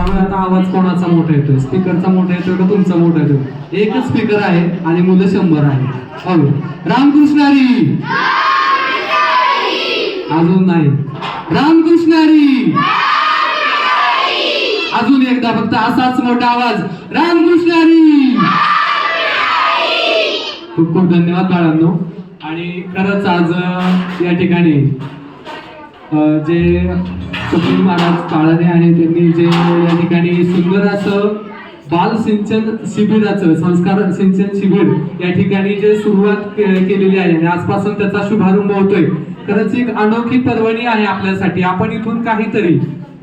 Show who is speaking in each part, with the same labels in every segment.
Speaker 1: पाहूया आता आवाज कोणाचा मोठा येतोय? स्पीकरचा मोठा येतोय का तुमचा मोठा येतोय? एकच स्पीकर आहे आणि मुलं शंभर आहे पाहूया रामकृष्णारी! अजून नाही. रामकृष्णारी! अजून एकदा फक्त असाच मोठा आवाज. रामकृष्णारी! खूप खूप धन्यवाद बाळांनो. आणि खरंच आज या ठिकाणी जे सुप्रीम महाराज काळाने आहे त्यांनी जे या ठिकाणी सुंदर असं बाल सिंचन शिबिराचं संस्कार सिंचन शिबिर या ठिकाणी जे सुरुवात केलेली आहे आणि आजपासून त्याचा शुभारंभ होतोय. खरंच एक अनोखी पर्वणी आहे आपल्यासाठी. आपण इथून काहीतरी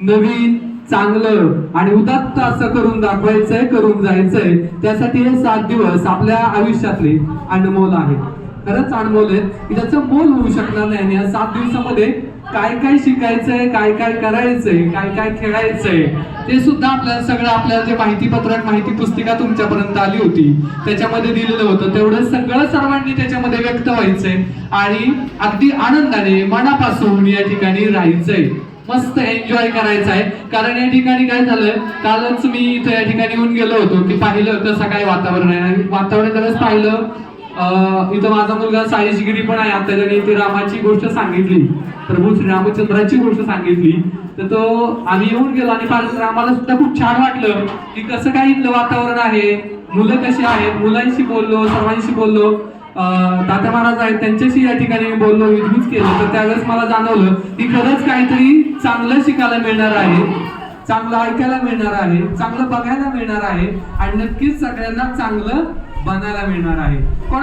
Speaker 1: नवीन चांगलं आणि उदात्त असं करून दाखवायचंय करून जायचंय. त्यासाठी हे सात दिवस आपल्या आयुष्यातले अनमोल आहे खरंच अनमोल आहेत. की त्याचं मोल होऊ शकणार नाही आणि या सात दिवसामध्ये काय काय शिकायचंय काय काय करायचंय काय काय खेळायचंय ते सुद्धा आपल्याला सगळं आपल्याला जे माहिती पत्रक माहिती पुस्तिका तुमच्यापर्यंत आली होती त्याच्यामध्ये दिलेलं होतं. तेवढं सगळं सर्वांनी त्याच्यामध्ये व्यक्त व्हायचंय आणि अगदी आनंदाने मनापासून या ठिकाणी राहायचंय. मस्त एन्जॉय करायचा आहे कारण या ठिकाणी काय झालं कालच मी इथं या ठिकाणी येऊन गेलो होतो की पाहिलं कसं काय वातावरण आहे. वातावरण ज्यावेळेस पाहिलं इथं माझा मुलगा साईशगिरी पण आहे आता त्याने ती रामाची गोष्ट सांगितली. प्रभू श्री रामचंद्राची गोष्ट सांगितली. तर तो आम्ही येऊन गेलो आणि आम्हाला सुद्धा खूप छान वाटलं की कसं काय इथलं वातावरण आहे मुलं कशी आहेत मुलांशी बोललो सर्वांशी बोललो. दादा तात्या महाराज आहेत त्यांच्याशी या ठिकाणी मी बोललो विधूच केलं. तर त्यावेळेस मला जाणवलं की खरंच काहीतरी चांगलं शिकायला मिळणार आहे चांगलं ऐकायला मिळणार आहे चांगलं बघायला मिळणार आहे आणि नक्कीच सगळ्यांना चांगलं बनायला मिळणार आहे.